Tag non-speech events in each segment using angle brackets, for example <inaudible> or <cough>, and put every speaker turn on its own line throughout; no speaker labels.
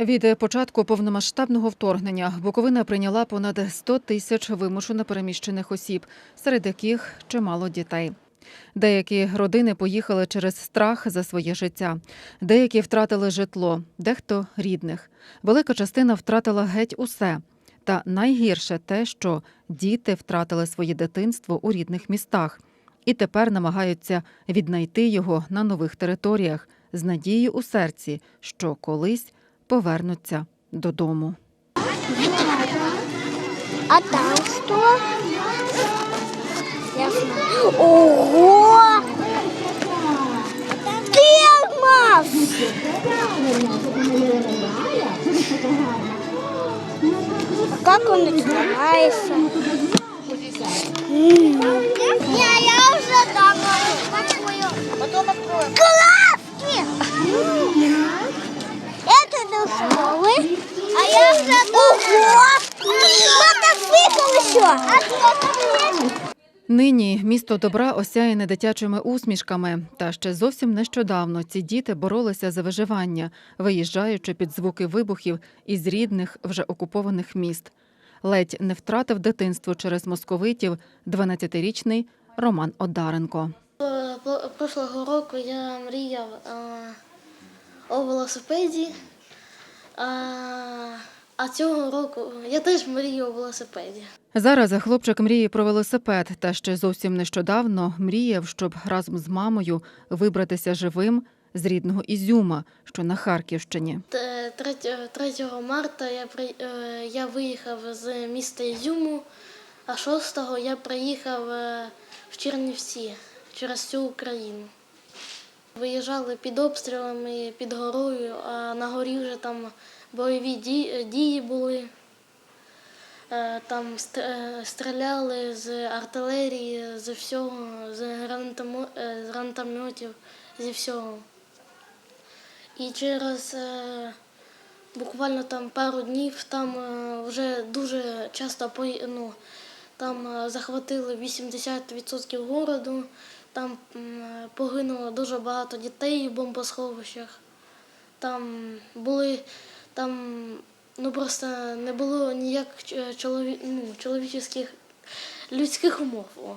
Від початку повномасштабного вторгнення Буковина прийняла понад 100 тисяч вимушено переміщених осіб, серед яких чимало дітей. Деякі родини поїхали через страх за своє життя, деякі втратили житло, дехто рідних. Велика частина втратила геть усе. Та найгірше те, що діти втратили своє дитинство у рідних містах і тепер намагаються віднайти його на нових територіях з надією у серці, що колись повернуться додому.
А там що? Ого!
Місто добра осяяне дитячими усмішками. Та ще зовсім нещодавно ці діти боролися за виживання, виїжджаючи під звуки вибухів із рідних вже окупованих міст. Ледь не втратив дитинство через московитів 12-річний Роман Одаренко.
Е, Прошлого року я мріяв е, о велосипеді, а, цього року я теж мрію о велосипеді.
Зараз хлопчик мріє про велосипед, та ще зовсім нещодавно мріяв, щоб разом з мамою вибратися живим з рідного Ізюма, що на Харківщині.
3, 3 марта я, при, е, я виїхав з міста Ізюму, а 6-го я приїхав е, в Чернівці через всю Україну. Виїжджали під обстрілами, під горою, а на горі вже там бойові дії були. Е, Там е, стріляли з артилерії, з всього, з е, гранатометів, зі всього. І через е, буквально там пару днів там е, вже дуже часто ну, там е, захватили 80% городу, там е, погинуло дуже багато дітей в бомбосховищах. Там були там ну просто не було ніяк ч- чолові, ну, чоловічих людських умов. О.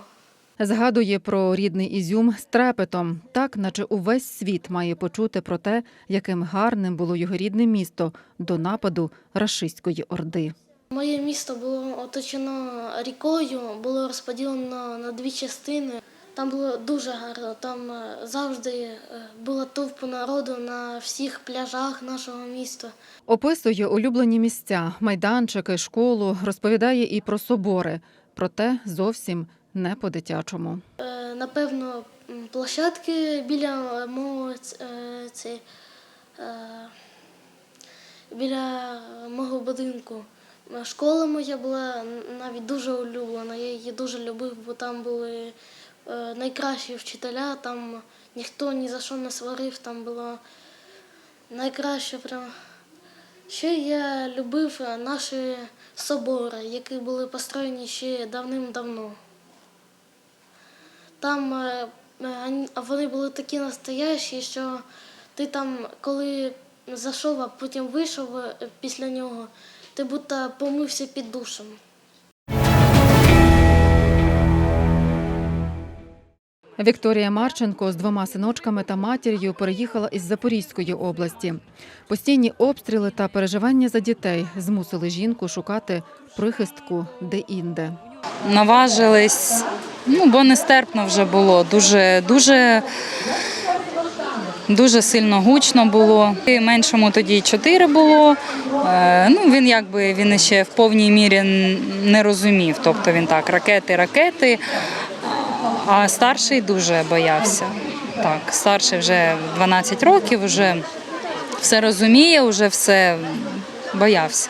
Згадує про рідний Ізюм з трепетом, так наче увесь світ має почути про те, яким гарним було його рідне місто до нападу рашистської орди.
Моє місто було оточено рікою, було розподілено на дві частини. Там було дуже гарно. Там е, завжди е, була товпа народу на всіх пляжах нашого міста.
Описує улюблені місця, майданчики, школу, розповідає і про собори, проте зовсім не по-дитячому.
Е, Напевно, площадки біля мого це, біля мого будинку. Школа моя була навіть дуже улюблена. Я її дуже любив, бо там були найкращі вчителя, там ніхто ні за що не сварив, там було найкраще прям. Ще я любив е, наші собори, які були построєні ще давним-давно. Там е, е, вони були такі настоящі, що ти там, коли зайшов, а потім вийшов е, після нього, ти будто помився під душем.
Вікторія Марченко з двома синочками та матір'ю переїхала із Запорізької області. Постійні обстріли та переживання за дітей змусили жінку шукати прихистку де-інде.
наважились, ну, бо нестерпно вже було. Дуже, дуже, дуже сильно гучно було. І Меншому тоді чотири було. Е, Ну, він якби він ще в повній мірі не розумів. Тобто він так, ракети, ракети. А старший дуже боявся. Так, старший вже 12 років, вже все розуміє, вже все боявся.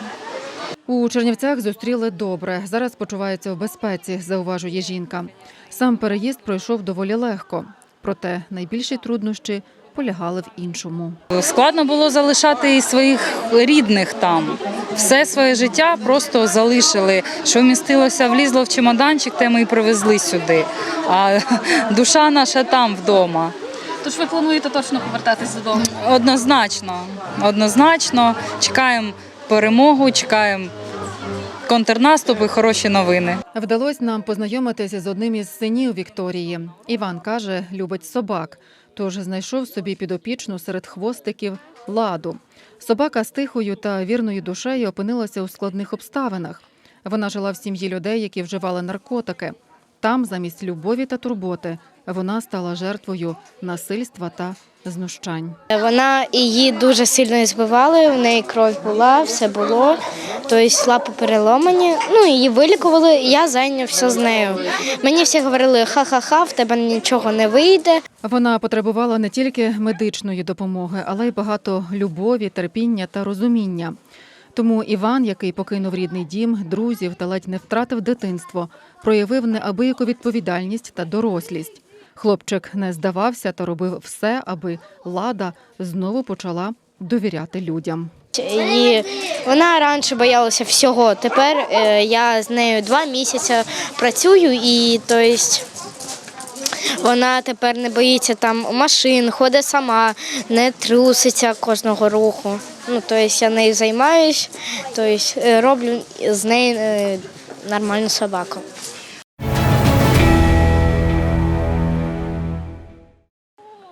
У Чернівцях зустріли добре. Зараз почувається в безпеці, зауважує жінка. Сам переїзд пройшов доволі легко. Проте найбільші труднощі полягали в іншому.
Складно було залишати і своїх рідних там. Все своє життя просто залишили. Що вмістилося, влізло в чемоданчик, те ми і привезли сюди. А <laughs> душа наша там вдома.
Тож ви плануєте точно повертатись додому?
Однозначно, однозначно. Чекаємо перемогу, чекаємо контрнаступ і хороші новини.
Вдалося нам познайомитися з одним із синів Вікторії. Іван каже, любить собак, тож знайшов собі підопічну серед хвостиків ладу. Собака з тихою та вірною душею опинилася у складних обставинах. Вона жила в сім'ї людей, які вживали наркотики. Там, замість любові та турботи, вона стала жертвою насильства та знущань.
Вона її дуже сильно збивали, в неї кров була, все було. Тобто лапи переломані. Ну, її вилікували, і я зайнявся з нею. Мені всі говорили, ха-ха-ха, в тебе нічого не вийде.
Вона потребувала не тільки медичної допомоги, але й багато любові, терпіння та розуміння. Тому Іван, який покинув рідний дім, друзів та ледь не втратив дитинство, проявив неабияку відповідальність та дорослість. Хлопчик не здавався та робив все, аби лада знову почала довіряти людям.
І вона раніше боялася всього. Тепер е, я з нею два місяці працюю і тобто, вона тепер не боїться там машин, ходить сама, не труситься кожного руху. Ну, тобто я нею займаюсь, тобто е, роблю з нею е, нормальну собаку.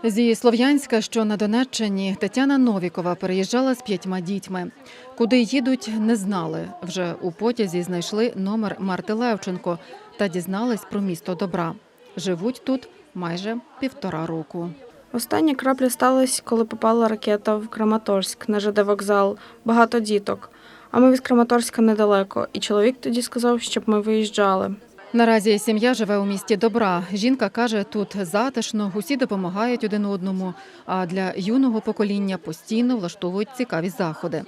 Зі Слов'янська, що на Донеччині, Тетяна Новікова переїжджала з п'ятьма дітьми. Куди їдуть, не знали. Вже у потязі знайшли номер Марти Левченко та дізнались про місто добра. Живуть тут майже півтора року.
Остання крапля сталася, коли попала ракета в Краматорськ на ЖД вокзал. Багато діток. А ми від Краматорська недалеко, і чоловік тоді сказав, щоб ми виїжджали.
Наразі сім'я живе у місті добра. Жінка каже, тут затишно, усі допомагають один одному. А для юного покоління постійно влаштовують цікаві заходи.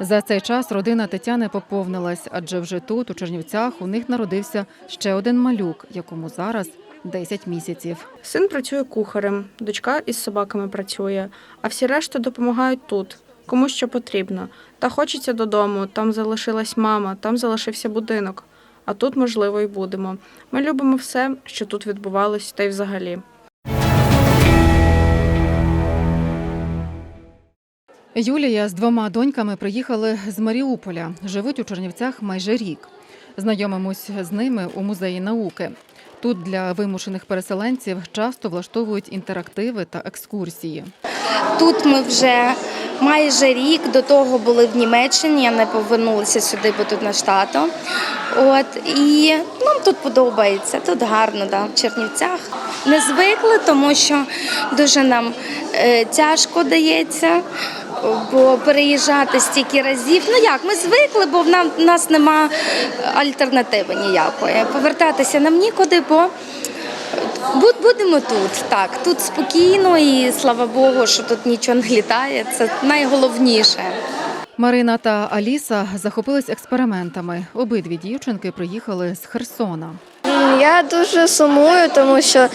За цей час родина Тетяни поповнилась, адже вже тут, у Чернівцях, у них народився ще один малюк, якому зараз 10 місяців.
Син працює кухарем, дочка із собаками працює, а всі решта допомагають тут, кому що потрібно. Та хочеться додому, там залишилась мама, там залишився будинок. А тут, можливо, і будемо. Ми любимо все, що тут відбувалось, та й взагалі.
Юлія з двома доньками приїхали з Маріуполя. Живуть у Чернівцях майже рік. Знайомимось з ними у музеї науки. Тут для вимушених переселенців часто влаштовують інтерактиви та екскурсії.
Тут ми вже майже рік до того були в Німеччині. Я не повернулася сюди, бо тут наш тато. От і нам тут подобається. Тут гарно, да, в Чернівцях. Не звикли, тому що дуже нам е, тяжко дається. Бо переїжджати стільки разів, ну як ми звикли, бо в нам нас нема альтернативи ніякої. Повертатися нам нікуди, бо Буд- Будемо тут, так. Тут спокійно і слава Богу, що тут нічого не літає. Це найголовніше.
Марина та Аліса захопились експериментами. Обидві дівчинки приїхали з Херсона.
Я дуже сумую, тому що е,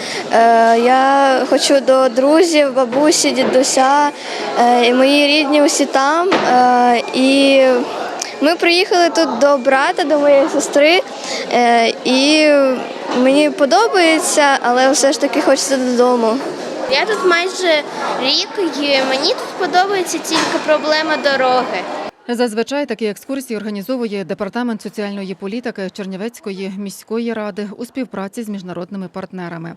я хочу до друзів, бабусі, дідуся, е, і мої рідні усі там. Е, і ми приїхали тут до брата, до моєї сестри, е, і мені подобається, але все ж таки хочеться додому.
Я тут майже рік, і мені тут подобається тільки проблема дороги.
Зазвичай такі екскурсії організовує департамент соціальної політики Чернівецької міської ради у співпраці з міжнародними партнерами.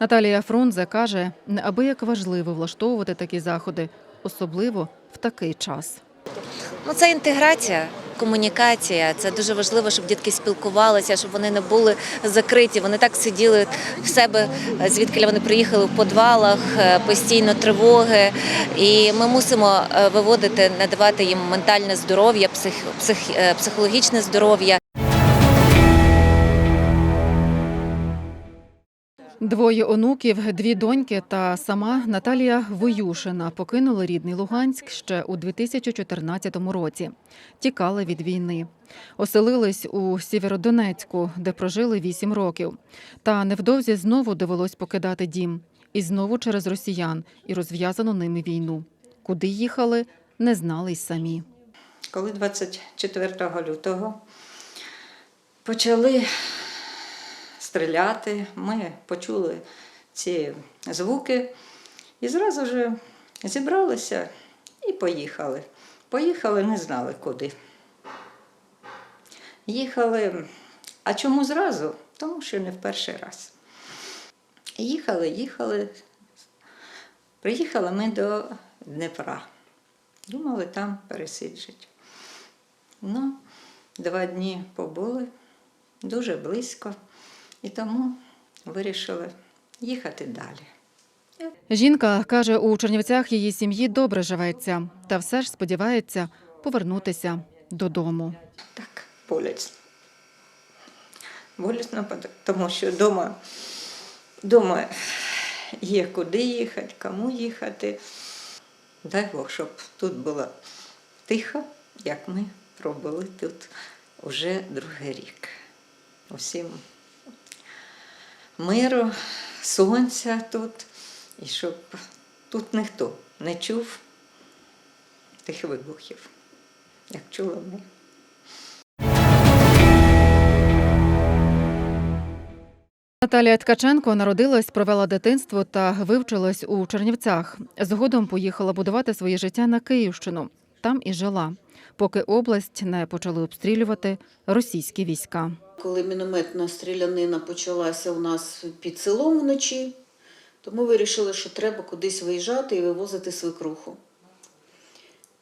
Наталія Фрунзе каже, неабияк важливо влаштовувати такі заходи, особливо в такий час.
Ну, це інтеграція, комунікація. Це дуже важливо, щоб дітки спілкувалися, щоб вони не були закриті. Вони так сиділи в себе, звідки вони приїхали в подвалах, е, постійно тривоги. І ми мусимо е, виводити, надавати їм ментальне здоров'я, псих, псих, е, психологічне здоров'я.
Двоє онуків, дві доньки та сама Наталія Воюшина покинули рідний Луганськ ще у 2014 році. Тікали від війни. Оселились у Сєвєродонецьку, де прожили вісім років. Та невдовзі знову довелось покидати дім. І знову через росіян і розв'язану ними війну. Куди їхали, не знали й самі.
Коли 24 лютого почали стріляти, ми почули ці звуки І зразу ж зібралися і поїхали. Поїхали, не знали куди. Їхали. А чому зразу? Тому що не в перший раз. Їхали, їхали. Приїхали ми до Дніпра. Думали там пересиджать. Ну, два дні побули, дуже близько, і тому вирішили їхати далі.
Жінка каже, у Чернівцях її сім'ї добре живеться, та все ж сподівається повернутися додому.
Так, болісно. Болісно, тому що вдома, вдома є куди їхати, кому їхати. Дай Бог, щоб тут було тихо, як ми пробули тут уже другий рік. Усім миру, сонця тут, і щоб тут ніхто не чув тих вибухів, як чули ми.
Наталія Ткаченко народилась, провела дитинство та вивчилась у Чернівцях. Згодом поїхала будувати своє життя на Київщину. Там і жила, поки область не почали обстрілювати російські війська.
Коли мінометна стрілянина почалася у нас під селом вночі, то ми вирішили, що треба кудись виїжджати і вивозити свекруху.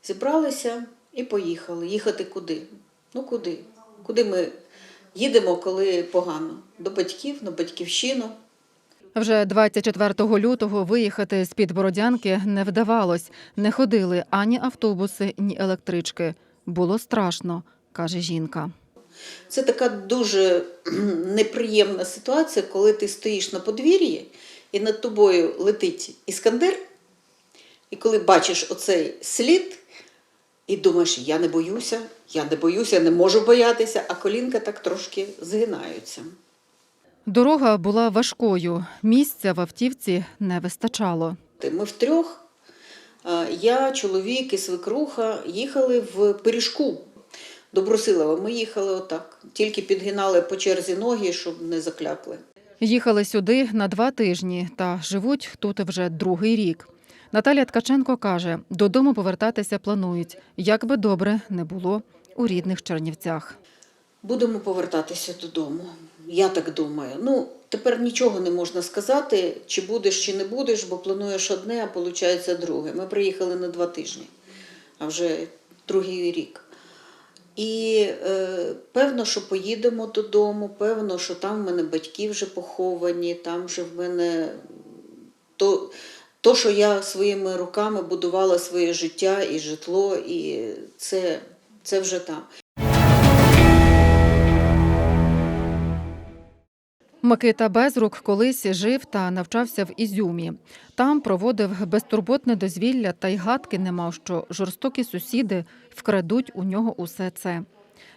Зібралися і поїхали. Їхати куди? Ну куди? Куди ми їдемо, коли погано? До батьків, на батьківщину.
Вже 24 лютого виїхати з-під Бородянки не вдавалось. Не ходили ані автобуси, ні електрички. Було страшно, каже жінка.
Це така дуже <clears throat> неприємна ситуація, коли ти стоїш на подвір'ї і над тобою летить іскандер, і коли бачиш оцей слід, і думаєш, я не боюся, я не боюся, не можу боятися, а колінка так трошки згинаються.
Дорога була важкою. Місця в автівці не вистачало.
Ми втрьох, я, чоловік і свекруха, їхали в пиріжку до Брусилова. Ми їхали отак, тільки підгинали по черзі ноги, щоб не заклякли.
Їхали сюди на два тижні та живуть тут вже другий рік. Наталія Ткаченко каже, додому повертатися планують, як би добре не було у рідних Чернівцях.
Будемо повертатися додому. Я так думаю. Ну, тепер нічого не можна сказати, чи будеш, чи не будеш, бо плануєш одне, а виходить друге. Ми приїхали на два тижні, а вже другий рік. І е, певно, що поїдемо додому, певно, що там в мене батьки вже поховані, там вже в мене то, то, що я своїми руками будувала своє життя і житло, і це, це вже там.
Микита Безрук колись жив та навчався в Ізюмі. Там проводив безтурботне дозвілля та й гадки не мав, що жорстокі сусіди вкрадуть у нього усе це.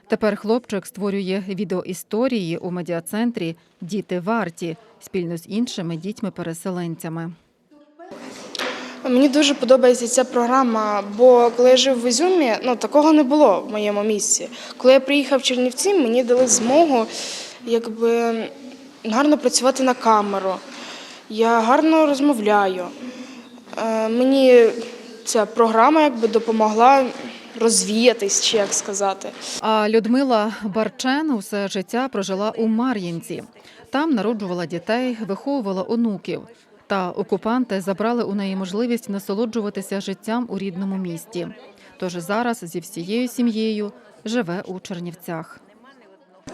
Тепер хлопчик створює відеоісторії у медіацентрі Діти варті спільно з іншими дітьми-переселенцями.
Мені дуже подобається ця програма, бо коли я жив в Ізюмі, ну такого не було в моєму місці. Коли я приїхав в Чернівці, мені дали змогу якби гарно працювати на камеру. Я гарно розмовляю. Е, Мені ця програма якби допомогла розвіятись, чи як сказати.
А Людмила Барчен усе життя прожила у Мар'їнці. Там народжувала дітей, виховувала онуків. Та окупанти забрали у неї можливість насолоджуватися життям у рідному місті. Тож зараз зі всією сім'єю живе у Чернівцях.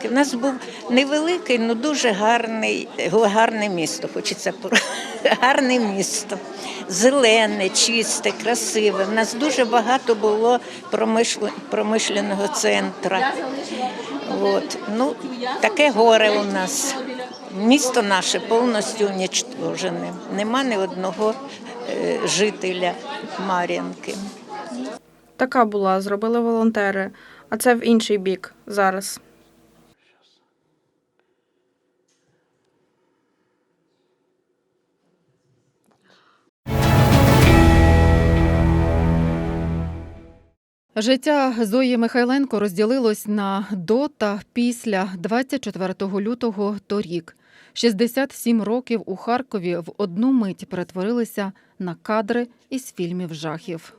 У нас був невеликий, але дуже гарний, гарне місто. Хочеться <laughs> гарне місто. Зелене, чисте, красиве. У нас дуже багато було промишле- промишленого центру. От. Ну, таке горе у нас. Місто наше повністю унічтожене. Нема ні одного е, жителя Мар'їнки.
Така була, зробили волонтери, а це в інший бік зараз.
Життя Зої Михайленко розділилось на до та після 24 лютого торік. 67 років у Харкові в одну мить перетворилися на кадри із фільмів жахів.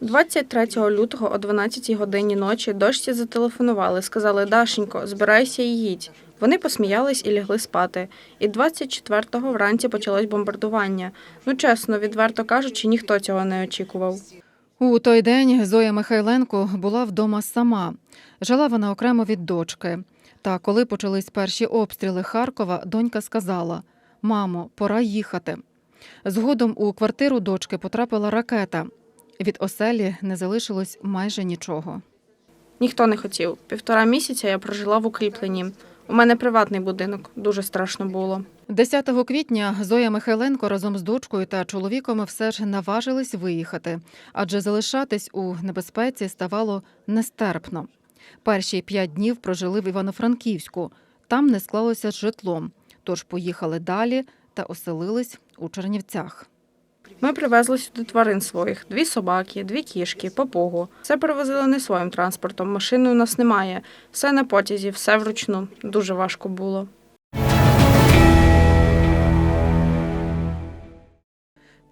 23 лютого о 12 годині ночі дочці зателефонували, сказали Дашенько, збирайся і їдь. Вони посміялись і лягли спати. І 24-го вранці почалось бомбардування. Ну чесно, відверто кажучи, ніхто цього не очікував.
У той день Зоя Михайленко була вдома сама. Жила вона окремо від дочки. Та коли почались перші обстріли Харкова, донька сказала: Мамо, пора їхати. Згодом у квартиру дочки потрапила ракета. Від оселі не залишилось майже нічого.
Ніхто не хотів. Півтора місяця я прожила в укріпленні. У мене приватний будинок, дуже страшно було.
10 квітня Зоя Михайленко разом з дочкою та чоловіком все ж наважились виїхати, адже залишатись у небезпеці ставало нестерпно. Перші п'ять днів прожили в Івано-Франківську. Там не склалося з житлом, тож поїхали далі та оселились у Чернівцях.
Ми привезли сюди тварин своїх: дві собаки, дві кішки, папугу. Все перевозили не своїм транспортом. Машини у нас немає. Все на потязі, все вручну. Дуже важко було.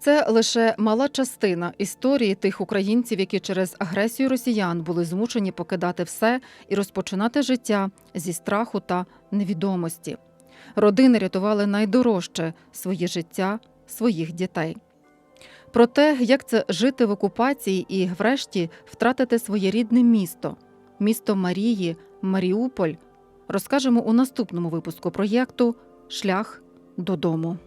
Це лише мала частина історії тих українців, які через агресію росіян були змушені покидати все і розпочинати життя зі страху та невідомості. Родини рятували найдорожче своє життя, своїх дітей. Про те, як це жити в окупації і, врешті, втратити своє рідне місто, місто Марії, Маріуполь, розкажемо у наступному випуску проєкту Шлях додому.